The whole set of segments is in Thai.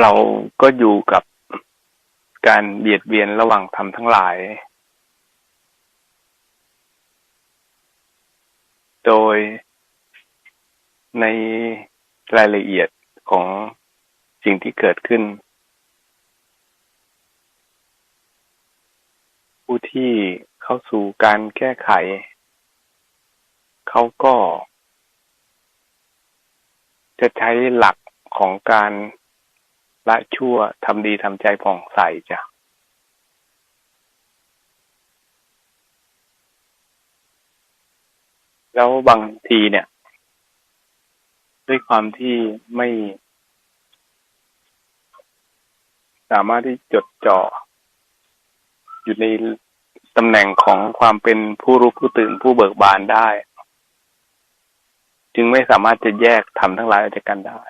เราก็อยู่กับการเบียดเบียนระหว่างธรรมทั้งหลาย โดยในรายละเอียดของสิ่งที่เกิดขึ้น ผู้ที่เข้าสู่การแก้ไข เขาก็ จะใช้หลักของการ ละชั่วทำดีทำใจผ่องใสจ้ะแล้วบางทีเนี่ย ด้วยความที่ไม่ สามารถที่จดจ่อ อยู่ในตำแหน่งของความเป็นผู้รู้ผู้ตื่นผู้เบิกบานได้ จึงไม่สามารถจะแยกทำทั้งหลายออกจากกันได้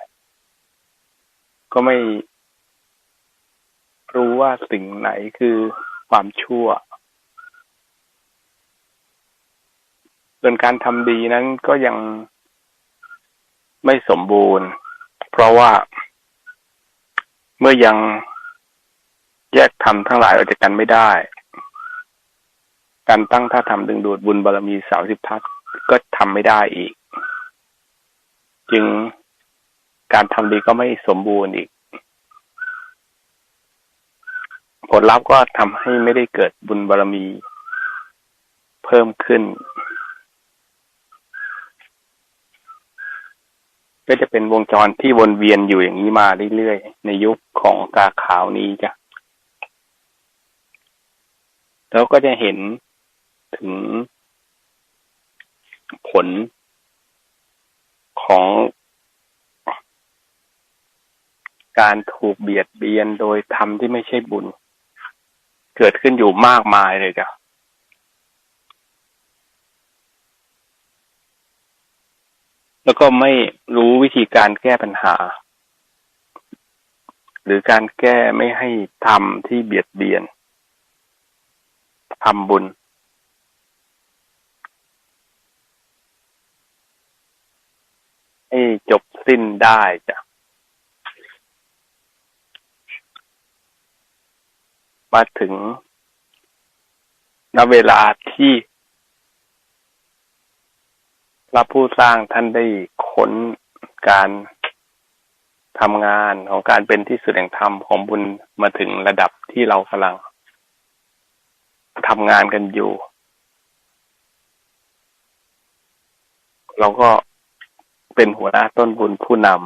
ก็ไม่รู้ว่าสิ่งไหนคือความชั่ว ส่วนการทำดีนั้นก็ยังไม่สมบูรณ์ เพราะว่าเมื่อยังแยกทำทั้งหลายออกจากกันไม่ได้ การตั้งท่าทำดึงดูดบุญบารรมีสาวสิบทัศก็ทำไม่ได้อีก จึง การทำดีก็ไม่สมบูรณ์อีก ผลลัพธ์ก็ทำให้ไม่ได้เกิดบุญบารรมี เพิ่มขึ้น ก็จะเป็นวงจรที่วนเวียนอยู่อย่างนี้มาเรื่อยๆ ในยุคของกาขาวนี้จ้ะแล้วก็จะเห็นถึงผลของ การถูกเบียดเบียนโดยธรรมที่ไม่ใช่บุญ เกิดขึ้นอยู่มากมายเลยจ้ะแล้วก็ไม่รู้วิธีการแก้ปัญหา หรือการแก้ไม่ให้ทำที่เบียดเบียนทำบุญ ให้จบสิ้นได้จ้ะ มาถึงณเวลาที่ พระผู้สร้างท่านได้ค้นการทำงานของการเป็นที่สุดแห่งธรรมของบุญมาถึงระดับที่เรากำลังทำงานกันอยู่ เราก็เป็นหัวหน้าต้นบุญผู้นำ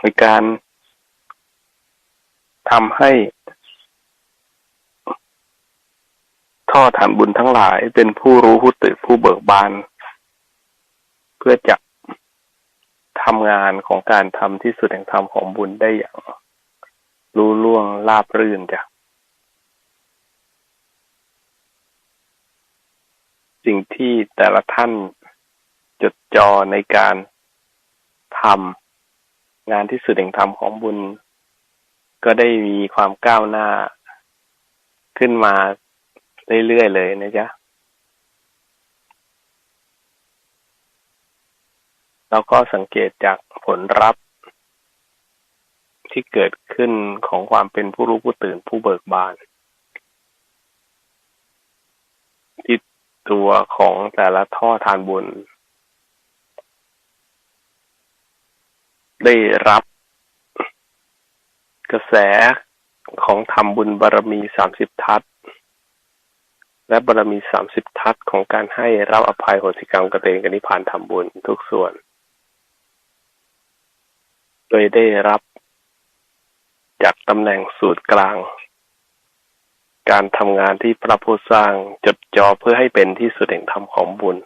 ในการ ทำให้ท่อฐานบุญทั้งหลายเป็นผู้รู้ผู้ตื่นผู้เบิกบาน เพื่อจะทำงานของการทำที่สุดแห่งธรรมของบุญได้อย่าง รู้ล่วงราบรื่นจ้ะสิ่งที่แต่ละท่านจดจ่อในการทำงานที่สุดแห่งธรรมของบุญ ก็ได้มีความก้าวหน้าขึ้นมาเรื่อยๆเลยนะจ๊ะแล้วก็สังเกตจากผลลัพธ์ที่เกิดขึ้นของความเป็นผู้รู้ผู้ตื่นผู้เบิกบานที่ตัวของแต่ละท่อทานบุญ ได้รับ แสของทำบุญบารรมีสามสิบทัศและบารรมีสามสิบทัศของการให้รับอภัยโหสิกรรมกระเตงกันิพพานทำบุญทุกส่วน โดยได้รับจากตำแหน่งสูตรกลาง การทำงานที่พระผู้สร้างจดจ่อเพื่อให้เป็นที่สุดแห่งธรรมของบุญ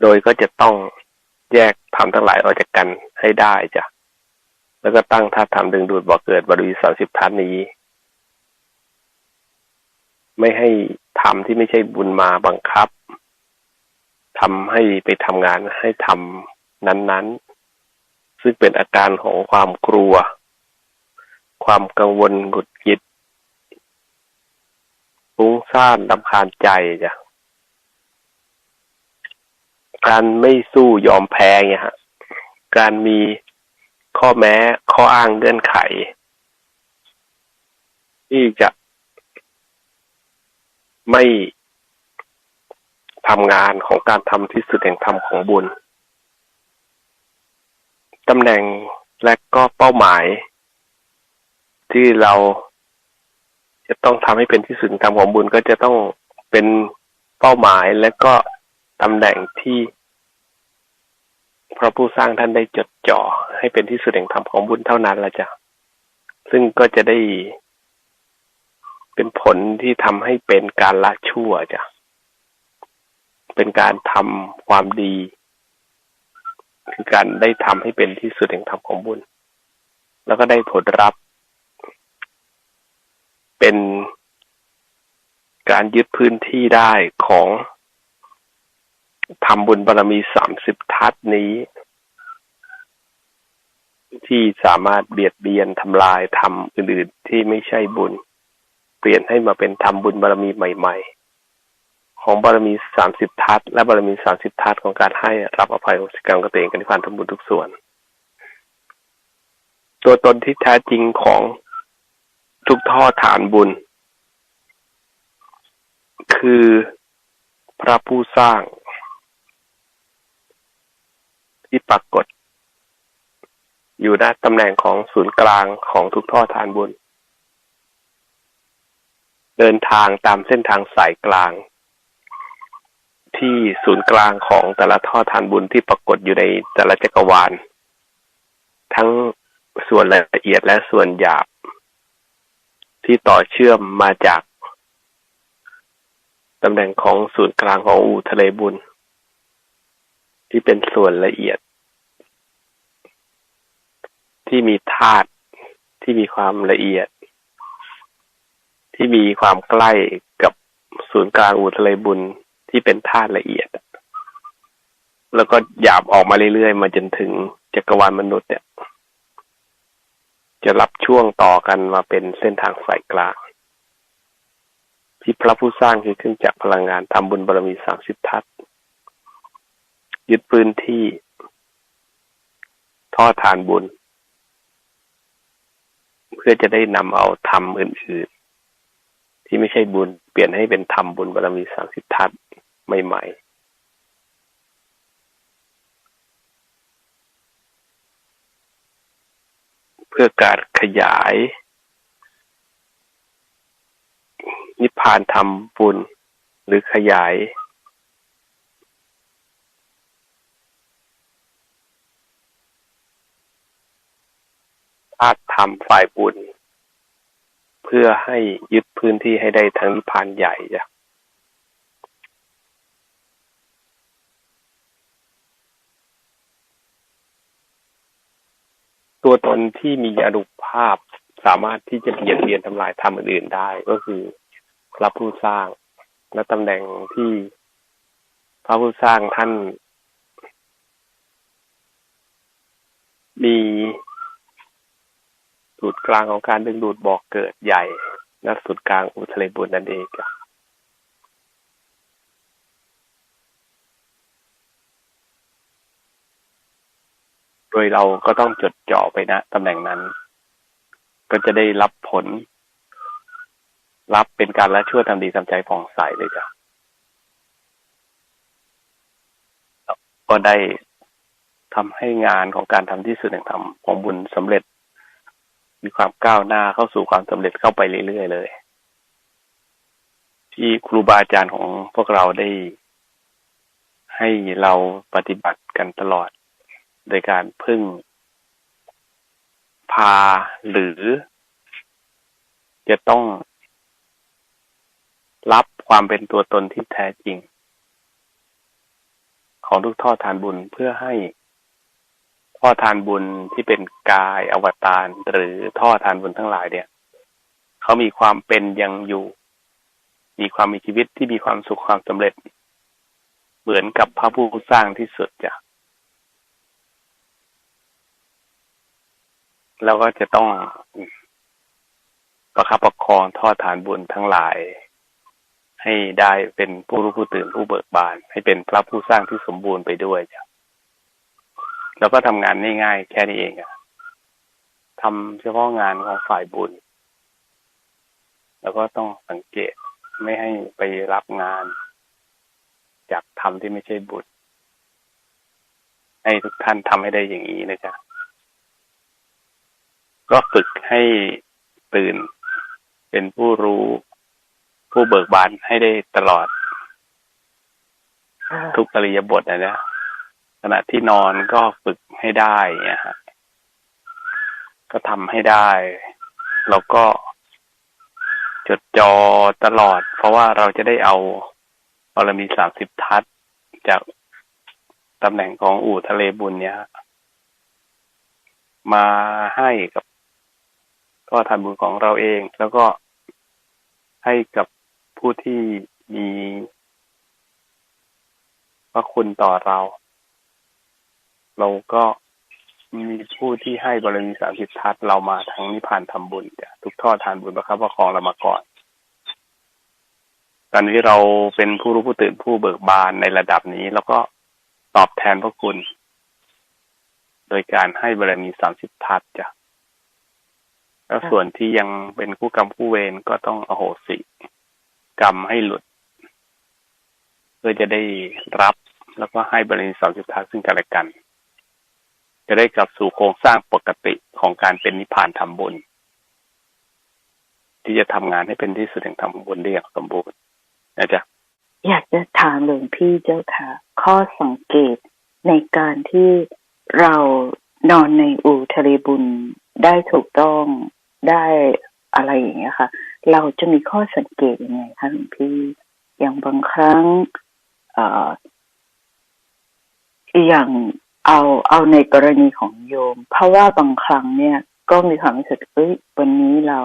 โดยก็จะต้องแยกธรรมทั้งหลายออกจากกันให้ได้จ้ะ แล้วก็ตั้งท่าทำดึงดูดบ่อเกิดบริวีสามสิบทัศนี้ ไม่ให้ทำที่ไม่ใช่บุญมาบังคับทำให้ไปทำงานให้ทำนั้น ๆ ซึ่งเป็นอาการของความกลัว ความกังวลหงุดหงิดฟุ้งซ่านลำคาญใจจ้ะการไม่สู้ยอมแพ้ไงฮะ การมี ข้อแม้ ข้ออ้างเงื่อนไข ที่จะไม่ทำงานของการทำที่สุดแห่งธรรมของบุญตำแหน่งและก็เป้าหมาย ที่เราจะต้องทำให้เป็นที่สุดแห่งธรรมของบุญก็จะต้องเป็นเป้าหมายและก็ตำแหน่งที่ เพราะผู้สร้างท่านได้จดจ่อให้เป็นที่สุดแห่งธรรมของบุญเท่านั้นละจ้ะซึ่งก็จะได้เป็นผลที่ทำให้เป็นการละชั่วจ้ะเป็นการทำความดีคือการได้ทำให้เป็นที่สุดแห่งธรรมของบุญ แล้วก็ได้ผลรับ เป็นการยึดพื้นที่ได้ของ ทำบุญบารรมีสามสิบทัศนี้ ที่สามารถเบียดเบียนทำลายทำอื่นๆที่ไม่ใช่บุญ เปลี่ยนให้มาเป็นทำบุญบารรมีใหม่ ๆ ของบารรมีสามสิบทัศและบารรมีสามสิบทัศของการให้รับอภัยโอสิกรรมกเตงกันที่ผ่านทำบุญทุกส่วน ตัวตนที่แท้จริงของทุกท่อฐานบุญ คือพระผู้สร้าง ที่ปรากฏ อยู่ด้านตำแหน่งของศูนย์กลางของทุกท่อฐานบุญ เดินทางตามเส้นทางสายกลาง ที่ศูนย์กลางของแต่ละท่อฐานบุญที่ปรากฏอยู่ในแต่ละจักรวาล ทั้งส่วนละเอียดและส่วนหยาบ ที่ต่อเชื่อมมาจากตำแหน่งของศูนย์กลางของอู่ทะเลบุญ ที่เป็นส่วนละเอียด ที่มีธาตุที่มีความละเอียด ที่มีความใกล้กับศูนย์กลางอูทะเลบุญที่เป็นธาตุละเอียด แล้วก็หยาบออกมาเรื่อยๆ มาจนถึงจักรวาลมนุษย์เนี่ย จะรับช่วงต่อกันมาเป็นเส้นทางสายกลางที่พระผู้สร้างคือเครื่องจักรพลังงานทำบุญบารมีสามสิบทัศ ยึดพื้นที่ท่อทานบุญ เพื่อจะได้นำเอาธรรมอื่นๆ ที่ไม่ใช่บุญ เปลี่ยนให้เป็นธรรมบุญบารมีสามสิบทัศใหม่ๆเพื่อการขยาย นิพพานธรรมบุญหรือขยาย ธาตุธรรมฝ่ายบุญ เพื่อให้ยึดพื้นที่ให้ได้ทั้งนิพพานใหญ่จ้ะตัวตนที่มีอนุภาพสามารถที่จะเบียดเบียนทำลายธรรมอื่นๆได้ ก็คือพระผู้สร้างและตำแหน่งที่พระผู้สร้างท่าน มี สูตรกลางของการดึงดูดบอกเกิดใหญ่และสูตรกลางอุทะเลบุญนั่นเองจ้ะโดยเราก็ต้องจดจ่อไปนะตำแหน่งนั้น ก็จะได้รับผล รับเป็นการละชั่วทำดีทำใจผ่องใสเลยจ้ะก็ได้ทำให้งานของการทำที่สุดแห่งธรรมของบุญสำเร็จ มีความก้าวหน้าเข้าสู่ความสำเร็จเข้าไปเรื่อยๆเลย ที่ครูบาอาจารย์ของพวกเราได้ ให้เราปฏิบัติกันตลอด โดยการพึ่ง พาหรือ จะต้องรับความเป็นตัวตนที่แท้จริง ของทุกท่อทานบุญเพื่อให้ ท่อทานบุญที่เป็นกายอวตารหรือท่อทานบุญทั้งหลายเนี่ยเขามีความเป็นยังอยู่ มีความมีชีวิตที่มีความสุขความสำเร็จ เหมือนกับพระผู้สร้างที่สุดจ้ะแล้วก็จะต้องประคับประคองท่อฐานบุญทั้งหลาย ให้ได้เป็นผู้รู้ผู้ตื่นผู้เบิกบาน ให้เป็นพระผู้สร้างที่สมบูรณ์ไปด้วยจ้ะ แล้วก็ทำงานง่ายๆแค่นี้เองอะทำเฉพาะงานของฝ่ายบุญ แล้วก็ต้องสังเกตไม่ให้ไปรับงาน จากทำที่ไม่ใช่บุญให้ทุกท่านทำให้ได้อย่างนี้นะจ๊ะก็ฝึกให้ตื่นเป็นผู้รู้ ผู้เบิกบานให้ได้ตลอดค่ะทุกอริยบทนะนะ ขณะที่นอนก็ฝึกให้ได้เนี่ยฮะก็ทำให้ได้ แล้วก็จดจอตลอด เพราะว่าเราจะได้เอาบารมีสามสิบทัศจากตำแหน่งของอู่ทะเลบุญเนี่ย มาให้กับ ก็ทานบุญของเราเอง แล้วก็ให้กับผู้ที่มีพระคุณต่อเรา เราก็มีผู้ที่ให้บารมีสามสิบทัศเรามาทั้งนิพพานทำบุญจ้ะทุกทอดทานบุญประคับประคองเรามาก่อน ตอนนี้เราเป็นผู้รู้ผู้ตื่นผู้เบิกบานในระดับนี้ แล้วก็ตอบแทนพระคุณ โดยการให้บารมีสามสิบทัศจ้ะแล้วส่วนที่ยังเป็นผู้กรรมผู้เวรก็ต้องอโหสิกรรมให้หลุด เพื่อจะได้รับแล้วก็ให้บริษัทสามสิบทัศซึ่งกันและกัน จะได้กลับสู่โครงสร้างปกติของการเป็นนิพพานทำบุญ ที่จะทำงานให้เป็นที่สุดแห่งทำบุญได้อย่างสมบูรณ์นะจ๊ะอยากจะถามหลวงพี่เจ้าค่ะ ข้อสังเกตในการที่เรานอนในอูทะเลบุญได้ถูกต้องได้อะไรอย่างเงี้ยค่ะ เราจะมีข้อสังเกตยังไงคะหลวงพี่อย่างบางครั้ง เอ่ออย่าง เอาเอาในกรณีของโยม เพราะว่าบางครั้งเนี่ย ก็มีความรู้สึกเอ้ยวันนี้เรา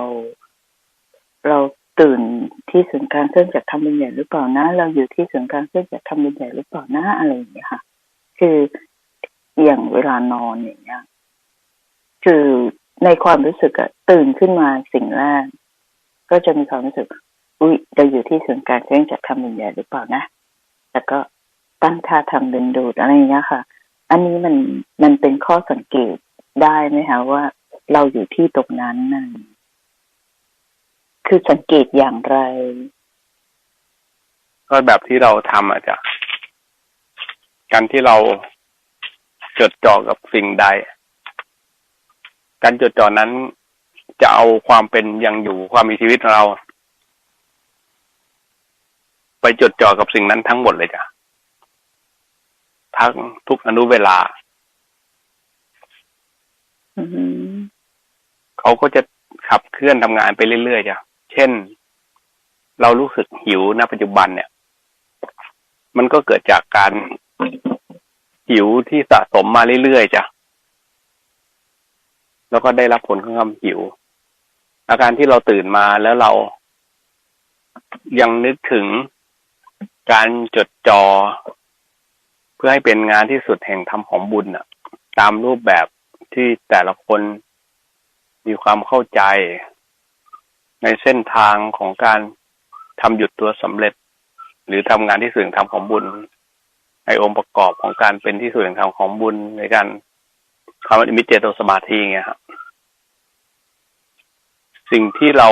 เราตื่นที่ศูนย์กลารเครื่องจักรทำเป็นใหญ่หรือเปล่านะ เราอยู่ที่ศูนย์กลารเครื่องจักรทำเป็นใหญ่หรือเปล่านะอะไรอย่างเงี้ยค่ะ คืออย่างเวลานอนอย่างเงี้ยคือในความรู้สึกอะตื่นขึ้นมาสิ่งแรกก็จะมีความรู้สึก อุ้ยเราอยู่ที่ศูนย์กลารเครื่องจักรทำเป็นใหญ่หรือเปล่านะแล้วก็ตั้งท่าทำเป็นดูดอะไรอย่างเงี้ยค่ะ อันนี้มันมันเป็นข้อสังเกตได้ไหมคะว่าเราอยู่ที่ตรงนั้นนั่นคือสังเกตอย่างไร ก็แบบที่เราทำอะจ้ะการที่เราจดจ่อกับสิ่งใด การจดจ่อนั้นจะเอาความเป็นยังอยู่ความมีชีวิตของเรา ไปจดจ่อกับสิ่งนั้นทั้งหมดเลยจ้ะ ทั้งทุกอนุเวลาอืมเขาก็จะขับเคลื่อนทำงานไปเรื่อยๆจ้ะเช่น เรารู้สึกหิวณปัจจุบันเนี่ย มันก็เกิดจากการหิวที่สะสมมาเรื่อยๆจ้ะแล้วก็ได้รับผลของความหิว อาการที่เราตื่นมาแล้วเรายังนึกถึงการจดจอ เพื่อให้เป็นงานที่สุดแห่งธรรมของบุญน่ะตามรูปแบบที่แต่ละคนมีความเข้าใจ ในเส้นทางของการทำหยุดตัวสำเร็จ หรือทำงานที่สุดแห่งธรรมของบุญในองค์ประกอบของการเป็นที่สุดแห่งธรรมของบุญในการทำอมิเจโตสมาธิไงครับสิ่งที่เรา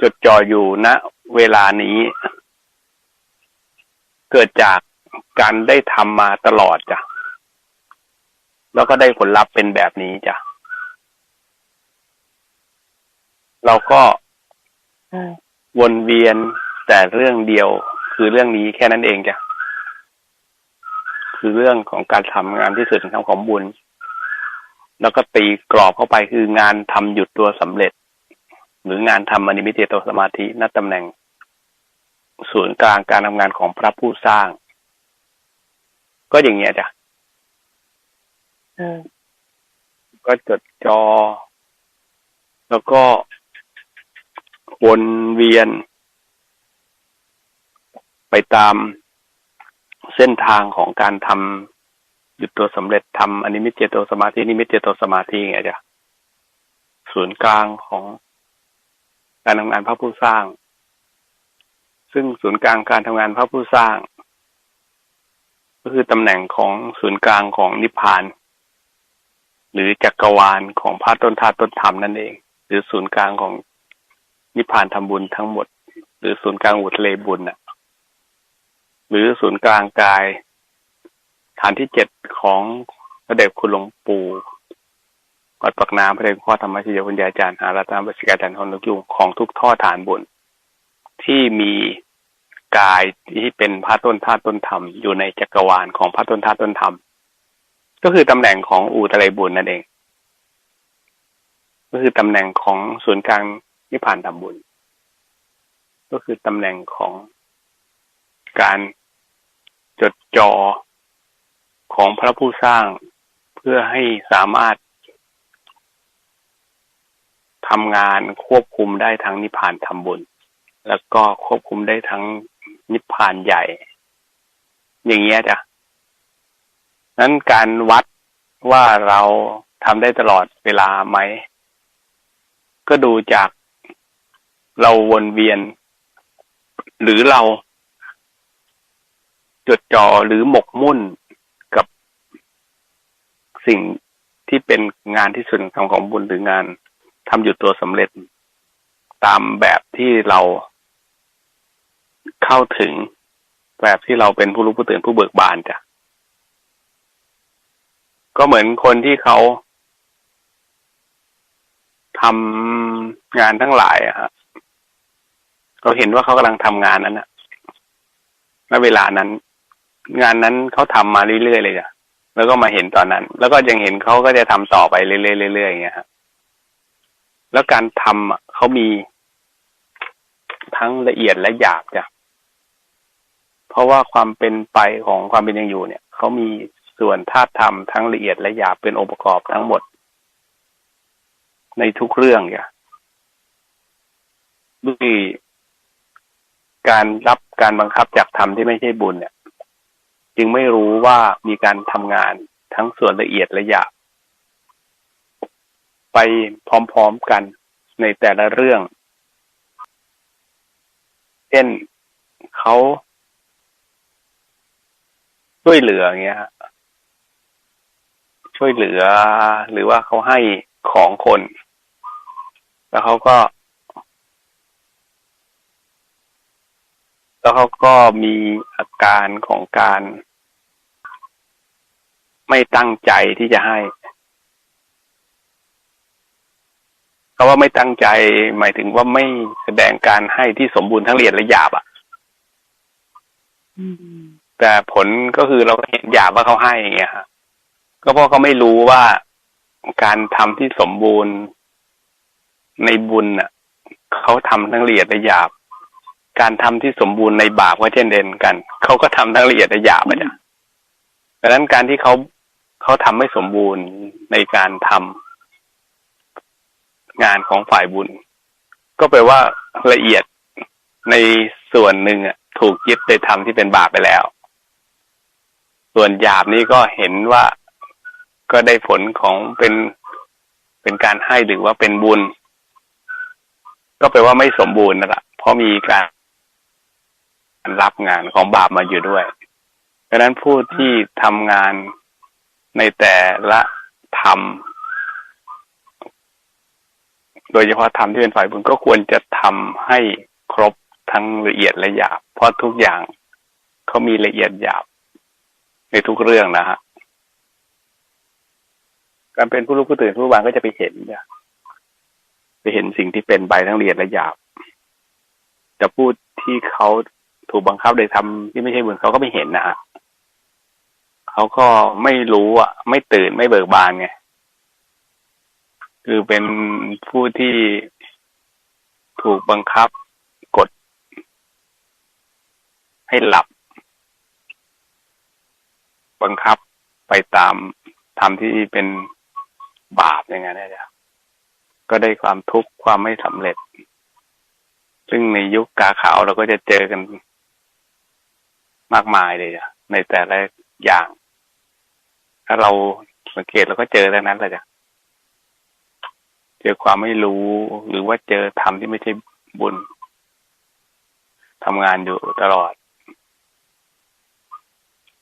จดจ่ออยู่ณเวลานี้ เกิดจาก การได้ทำมาตลอดจ้ะ แล้วก็ได้ผลลัพธ์เป็นแบบนี้จ้ะ เราก็วนเวียนแต่เรื่องเดียวคือเรื่องนี้แค่นั้นเองจ้ะ คือเรื่องของการทำงานที่สุดของของบุญ แล้วก็ตีกรอบเข้าไปคืองานทำหยุดตัวสำเร็จ หรืองานทำอนิมิเตโตสมาธิณตำแหน่งศูนย์กลางการทำงานของพระผู้สร้าง ก็อย่างเงี้ยจ้ะเออก็จดจอ แล้วก็วนเวียน ไปตามเส้นทางของการทำหยุดตัวสำเร็จทำอนิมิตเจโตสมาธินิมิตเจโตสมาธิไงจ้ะศูนย์กลางของการทำงานพระผู้สร้าง ซึ่งศูนย์กลางการทำงานพระผู้สร้าง ก็คือตำแหน่งของศูนย์กลางของนิพพาน หรือจักรวาลของพระต้นธาตุต้นธรรมนั่นเอง หรือศูนย์กลางของนิพพานทำบุญทั้งหมด หรือศูนย์กลางอุทเลบุญน่ะ หรือศูนย์กลางกายฐานที่เจ็ดของพระเดชคุณหลวงปู่วัดปักน้ำพระเดชพ่อธรรมชโยคุณยายอาจารย์หารัตนบัชการอาจารย์ของนกยุงของทุกท่อฐานบุญที่มี กายที่เป็นพระต้นธาตุต้นธรรมอยู่ในจักรวาลของพระต้นธาตุต้นธรรม ก็คือตำแหน่งของอูทะเลบุญนั่นเอง ก็คือตำแหน่งของศูนย์กลางนิพพานธรรมบุญ ก็คือตำแหน่งของการจดจ่อของพระผู้สร้างเพื่อให้สามารถทำงานควบคุมได้ทั้งนิพพานทำบุญ แล้วก็ควบคุมได้ทั้ง นิพพานใหญ่ อย่างเงี้ยจ้ะนั้นการวัดว่าเราทำได้ตลอดเวลาไหม ก็ดูจากเราวนเวียน หรือเรา จดจ่อหรือหมกมุ่นกับสิ่งที่เป็นงานที่สุดของของบุญหรืองานทำอยู่ตัวสำเร็จ ตามแบบที่เรา เข้าถึงแบบที่เราเป็นผู้รู้ผู้ตื่นผู้เบิกบานจ้ะก็เหมือนคนที่เขาทำงานทั้งหลายอะฮะเขาเห็นว่าเขากำลังทำงานนั้นอะณเวลานั้น งานนั้นเขาทำมาเรื่อยๆเลยจ้ะแล้วก็มาเห็นตอนนั้น แล้วก็ยังเห็นเขาก็จะทำต่อไปเรื่อยๆเรื่อยๆอย่างเงี้ยครับแล้วการทำอะเขามีทั้งละเอียดและหยาบจ้ะ เพราะว่าความเป็นไปของความเป็นยังอยู่เนี่ยเขามีส่วนธาตุธรรมทั้งละเอียดและหยาบเป็นองค์ประกอบทั้งหมด ในทุกเรื่องจ้ะด้วยการรับการบังคับจากธรรมที่ไม่ใช่บุญเนี่ย จึงไม่รู้ว่ามีการทำงานทั้งส่วนละเอียดและหยาบไปพร้อมๆกันในแต่ละเรื่อง เช่นเขา ช่วยเหลืออย่างเงี้ยฮะช่วยเหลือ หรือว่าเขาให้ของคน แล้วเขาก็ แล้วเขาก็มีอาการของการ ไม่ตั้งใจที่จะให้คาว่าไม่ตั้งใจ หมายถึงว่าไม่แสดงการให้ที่สมบูรณ์ทั้งละเอียดและหยาบอะ แต่ผลก็คือเราเห็นหยาบว่าเขาให้อย่างเงี้ยฮะก็เพราะเขาไม่รู้ว่าการทำที่สมบูรณ์ในบุญอะเขาทำทั้งละเอียดและหยาบ การทำที่สมบูรณ์ในบาปก็เช่นเดียกันเขาก็ทำทั้งละเอียดและหยาบอะจ้ะดังนั้นการที่เขาเขาทำไม่สมบูรณ์ในการทำงานของฝ่ายบุญ ก็แปลว่าละเอียดในส่วนหนึ่งอะถูกยึดไปทำที่เป็นบาปไปแล้ว ส่วนหยาบนี้ก็เห็นว่าก็ได้ผลของเป็นเป็นการให้หรือว่าเป็นบุญ ก็แปลว่าไม่สมบูรณ์นั่นแหละเพราะมีการรับงานของบาปมาอยู่ด้วยดังนั้นผู้ที่ทำงานในแต่ละธรรม โดยเฉพาะธรรมที่เป็นฝ่ายบุญก็ควรจะทำให้ครบทั้งละเอียดและหยาบ เพราะทุกอย่างเขามีละเอียดหยาบ ในทุกเรื่องนะฮะการเป็นผู้รู้ผู้ตื่นผู้บานก็จะไปเห็นเนี่ยไปเห็นสิ่งที่เป็นใบทั้งเอียดและหยาบแต่พูดที่เขาถูกบังคับโดยทำที่ไม่ใช่บุญเขาก็ไม่เห็นนะฮะเขาก็ไม่รู้อะ ไม่ตื่นไม่เบิกบานไงคือเป็นผู้ที่ถูกบังคับกด ให้หลับ บังคับไปตามทำที่เป็นบาปอย่างนั้นนะก็ได้ความทุกข์ความไม่สำเร็จ ซึ่งในยุคกาขาวเราก็จะเจอกันมากมายเลยอะในแต่ละอย่าง ถ้าเราสังเกตเราก็เจอแล้วนั้นแหละจ้ะเจอความไม่รู้หรือว่าเจอธรรมที่ไม่ใช่บุญทำงานอยู่ตลอด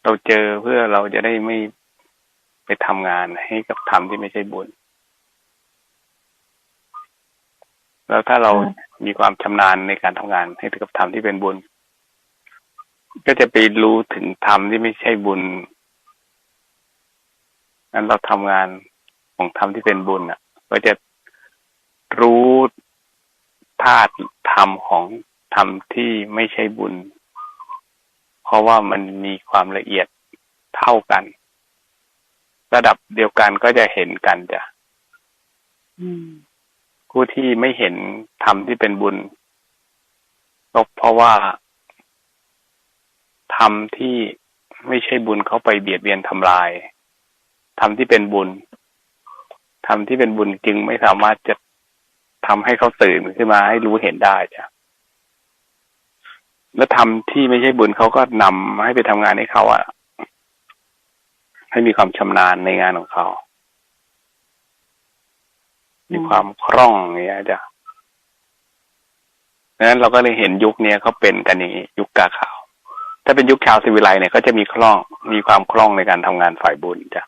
เราเจอเพื่อเราจะได้ไม่ไปทำงานให้กับธรรมที่ไม่ใช่บุญ แล้วถ้าเรามีความชำนาญในการทำงานให้กับธรรมที่เป็นบุญ ก็จะไปรู้ถึงธรรมที่ไม่ใช่บุญนั้นเราทำงานของธรรมที่เป็นบุญอะ ก็จะรู้ธาตุธรรมของธรรมที่ไม่ใช่บุญ เพราะว่ามันมีความละเอียดเท่ากัน ระดับเดียวกันก็จะเห็นกันจ้ะอืมผู้ที่ไม่เห็นธรรมที่เป็นบุญก็เพราะว่าธรรมที่ไม่ใช่บุญเขาไปเบียดเบียนทำลายธรรมที่เป็นบุญธรรมที่เป็นบุญจึงไม่สามารถจะทำให้เขาตื่นขึ้นมาให้รู้เห็นได้จ้ะ แล้วธรรมที่ไม่ใช่บุญเขาก็นำให้ไปทำงานให้เขาอะให้มีความชำนาญในงานของเขา มีความคล่องอย่างเงี้ยจ้ะดังนั้นเราก็เลยเห็นยุคเนี้ยเขาเป็นกันอย่างนี้ยุคกาขาว ถ้าเป็นยุคชาวสิวิไลเนี่ยก็จะมีคล่องมีความคล่องในการทำงานฝ่ายบุญจ้ะ